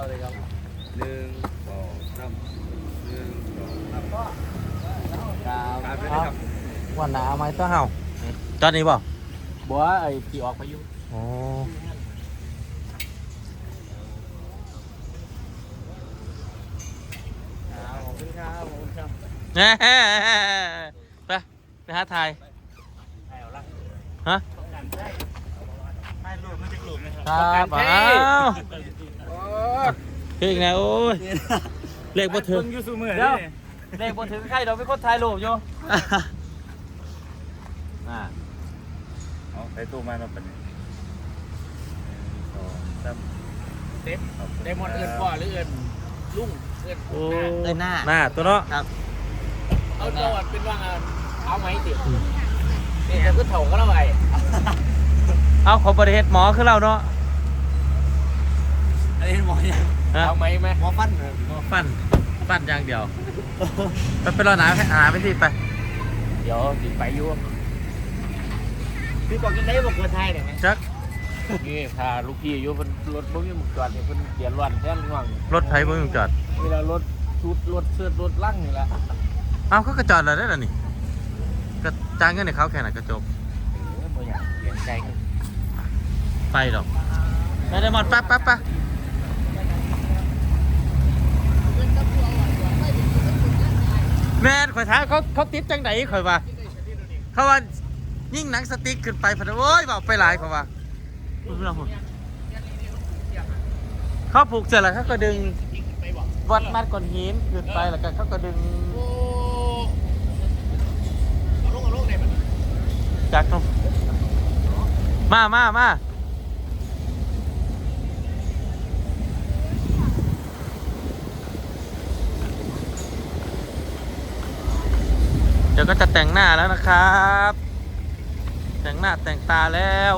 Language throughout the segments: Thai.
เอาเลยครับหนึ่งสองสามหนึ่งสองสามครับการไปเลยครับวันหนาเอาไหมตัวเห่าจอดนี้บ่บัวไอ้ที่ออกพายุโอ้ขอบคุณครับขอบคุณครับแหม่ไปไปหาถ่ายให้เอาละฮะให้รูปมันจะกลุ่มนะครับ ครับอ้าว เฮ้ยไงโอ้ยเลขบ่ถึงอยู่สูมือเดี๋ยวเลขบ่ถึงใครเราเป็นคนถ่ายรูปอยู่อ่าเอาใส่ตู้มาแล้วเป็นสองสามเต็มไดมอนด์เอินพ่อหรือเอินลุงเอินโอ้เอินหน้าหน้าตัวเนาะเอาตัววัดเป็นว่าเอาไหมตินี่จะขึ้นเถาก็แล้วไงเอาขอบริเฮ็ดหมอคือเราเนาะอันนี้หมอยัง ฮะเอาไหมไหมหมอฟันหมอฟันฟันอย่างเดียวไปไปรอหนาหาไปสิไป เดี๋ยวติดไปอยู่พี่บอกกินได้บอกคนไทยได้ไหมจักนี่พาลูกพี่อยู่บนรถบ่มีหมุกจอดเนี่ยเพิ่นเดือดร้อนแท้ง่วงรถไผบ่มีจอดเวลารถชุดรถเสื้อรถลั่งนี่แหละเอาเขาก็จอดแล้วได้แล้วนี่ก็จ้างเงินให้เขาแค่นั้นก็จบเออบ่อยากเปลี่ยนใจกันไปดอกไปไดมอนด์ปั๊บปั๊บปั๊บ แม่นข่อยถามเขาเขาติดจังไดข่อยว่าเขาว่ายิ่งหนังสติ๊กขึ้นไปพะนะโอ้ยบอกไปหลายเขาว่าเขาผูกเสร็จแล้วเขาก็ดึงวัดมัดก้อนหินขึ้นไปแล้วก็เขาก็ดึงโอ้เอาลงเอาลงได้บัดจากตรงมามามา ดี๋ยวก็จะแต่งหน้าแล้วนะครับ แต่งหน้าแต่งตาแล้ว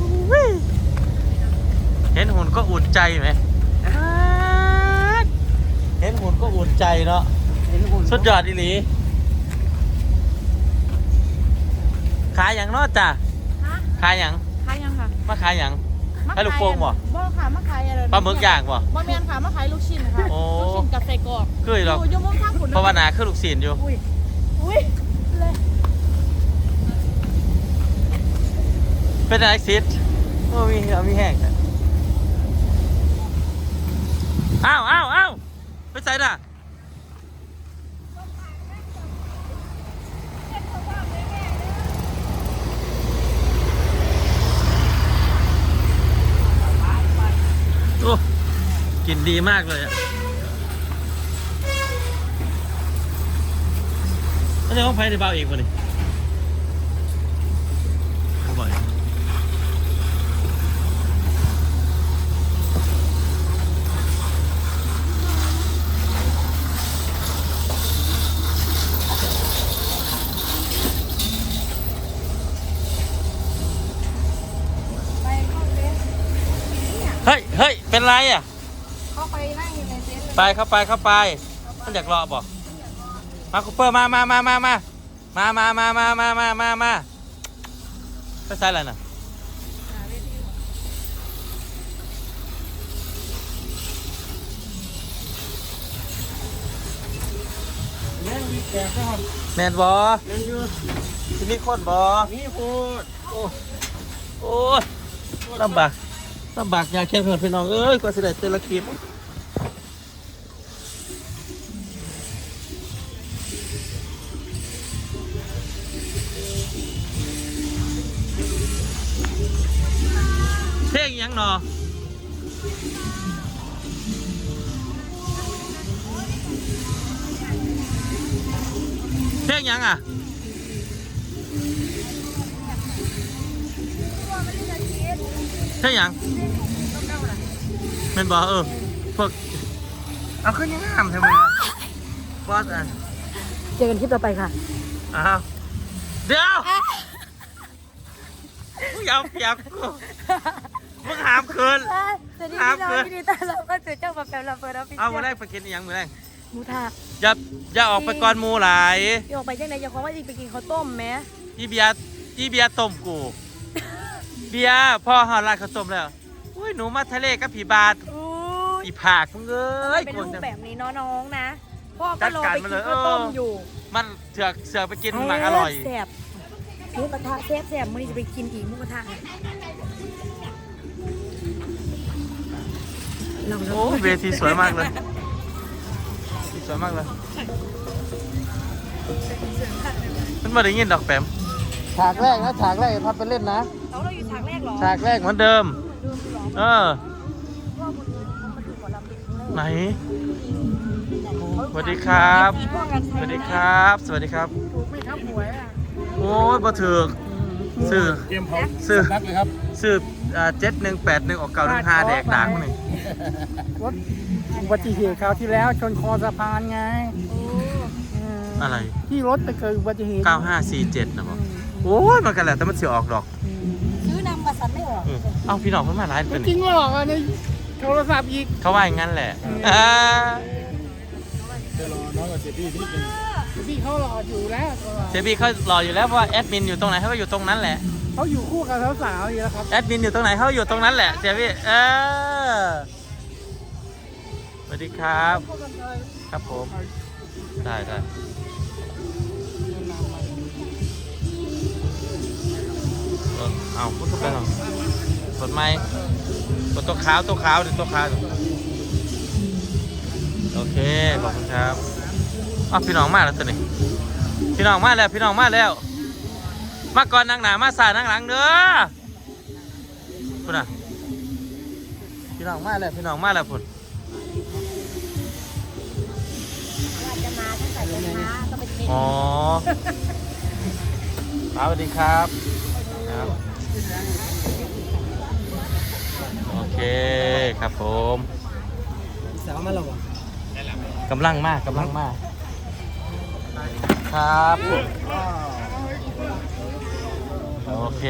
อุ๊ยเห็นหุ่นก็อุ่นใจไหมเห็นหุ่นก็อุ่นใจเนาะเห็นหุ่นสุดยอดอีหลีขายอย่างเนาะจ้ะฮะขายอย่างขายยังค่ะมาขายอย่าง มาให้ลูกโป่งบ่ บ่ค่ะมาขายอะไรปลาหมึกย่างบ่ บ่แม่นค่ะมาขายลูกชิ้นค่ะโอ้ ลูกชิ้นกับไส้กรอกคือหรอกยู่อยู่มุมทางขุนเพราะว่าหนาคือลูกศิลอยู่ อุ้ยอุ้ยเลยเป็นอะไรซิดโอ้มีเอามีแห้งนะอ้าวอ้าวอ้าวไปใส่น่ะโอ้กลิน ดีมากเลยอะแล้วจะต้องไปในเบาอีกวะนี่เขาบอกอย่างนี้ไปเข้าเต็นท์เนี่ยเฮ้ย เฮ้ย เป็นไรอะ ไปเข้าไปเข้าไปมันอยากรอบอกมาคูเปอร์มามามามามามามามามามามามามาไปใส่อะไรน่ะหาเวทีแมนบอที่นี่คนบอนี่พูดโอ้โอ้ยลำบากลำบากอยากแค่เพื่อนพี่น้องเอ้ยกว่าสิได้เตละคลิป อิหยังหนอเพลงหยังอะเพลงหยังเป็นบอเออพวกเอาขึ้นยังงามใช่ไหมบอสอะเจอกันคลิปต่อไปค่ะ อ้าวเดี๋ยว มึงอยาวเปียกกู ยินดีต้อนรับเข้าสู่เจ้าปลาแปมลำเปิดออฟฟิศเอามือแรกไปกินอีหยังมือแรกหมูทาอย่าอย่าออกไปก่อนหมูหลายพี่ออกไปจังไหนอย่าขอว่าอีกไปกินข้าวต้มแหมอีเบียร์อีกี้เบียร์ต้มกูเบียร์พ่อหอดร้านข้าวต้มแล้วอุ้ยหนูมาทะเลกับผีบาทอู้ยอีผากมึงเอ้ยเป็นครูนปจะแบบนี้เนาะน้องนะพ่อจัก็ดรอการไปมากินเลยข้าวต้มเอออยู่มันเสือกเสือกไปกินหมักอร่อย แซ่บหมูกระทะแซ่บแซ่บมื้อนี้จะไปกินอีกหมูกระทะ ลองดูโอ้เวทีสวยมากเลยสวยมากเลย มันมาได้ยินดอกแปมฉากแรกนะฉากแรกพัดไปเล่นนะเอาเราอยู่ฉากแรกเหรอฉากแรกเหมือนเดิม เออพ่อบุญมาดูหมอลำเป็นครั้งแรกไหนสวัสดีครับพ่อกันสวัสดีครับ สวัสดีครับถูกไหมครับหวยอะโอ้ยบ่ถือกซื้อเตรียมพร้อมซื้อนักเลยครับซื้อเจ็ดหนึ่งแปดหนึ่งออกเก่าหนึ่งห้าแดกด่างมาหนึ่ง รถอุบัติเหตุคราวที่แล้วชนคอสะพานไงโอ้เอออะไร ที่รถไปเกิดอุบัติเหตุเก้าห้าสี่เจ็ดนะบอกโอ้ยมันกันแหละแต่มันเสียออกดอกซื้อนำมาสันไม่ออกเออเอ้าพี่น้องเพิ่นมาไลฟ์ไม่เป็นจริงหรอกอันนี้โทรศัพท์อีกเขาว่าอย่างนั้นแหละอ่าจะรอน้องกับเจดี้นิดนึงที่เขารออยู่แล้วเจบี้เขารออยู่แล้วเพราะว่าแอดมินอยู่ตรงไหนเขาก็อยู่ตรงนั้นแหละ เขาอยู่คู่กับสาวๆอยู่แล้วครับแอดมินอยู่ตรงไหนเขาอยู่ตรงนั้นแหละเจบี้เออส วัสดีครับ ครับผม ได้ได้เออเอาพูดไปหรอกดไม้กดตัวขาวตัวขาวดิตัวขาวโอเค ขอบคุณครับอ้าวพี่น้องมาแล้วตัวนี้พี่น้องมาแล้ว พี่น้องมาแล้ว มาก่อนนั่งหนามาสายนั่งหลังเด้อพุ่นอะพี่น้องมาแล้ว พี่น้องมาแล้วพุ่น นเมนอ๋อครับสวัสดีครับครับ โอเคครับผมสาวมาหรอกกำลังมากกำลังมาก ครับผมโอเค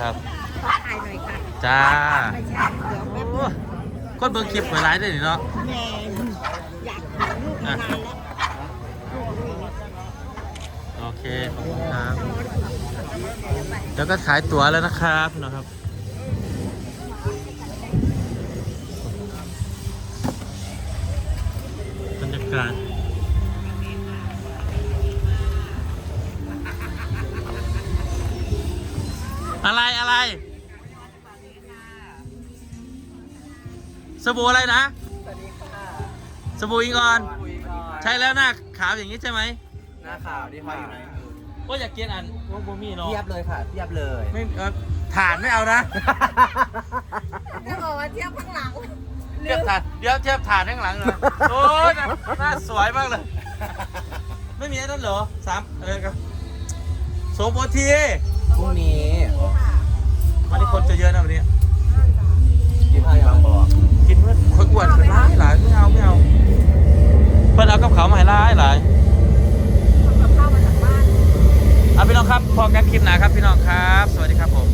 ครับขอถ่ายหน่อยค่ะจ้า ไม่ใช่เดี๋ยวแป๊บโอ้คนเบิ่งคลิปเผยไลฟ์ได้ดิเนาะ แม่อยากถ่ายรูปมานานแล้ว โอ เค ขอบคุณครับเดี๋ยวก็ขายตั๋วแล้วนะครับพี่น้องครับ บรรยากาศอะไรอะไร สบู่อะไรนะสบู่อิงออนใช้แล้วหน้าขาวอย่างนี้ใช่ไหม หน้าข่าวที่พา อยู่ไหนว่าอยากกินอันว่าบ่มีเนาะเทียบเลยค่ะเทียบเลยไม่เอ่อฐานไม่เอานะจะบอกว่าเทียบข้างหลังเทียบฐานเดี๋ยวเทียบฐานข้างหลังเลยโอ้ยหน้าหน้าสวยมากเลย ไม่มีไอ้นั่นเหรอสามเออครับโสมโพธีพรุ่งนี้วันนี้คนจะเยอะนะวันนี้กินอะไรบางบ่อกินเพื่อนคนอ้วนคนร้ายหลายไม่เอาไม่เอาเพื่อนเอากับเขาวมาให้ร้ายหลาย ทำกับข้าวมาจากบ้าน เอาพี่น้องครับพอกันคลิปหนาครับพี่น้องครับ สวัสดีครับผม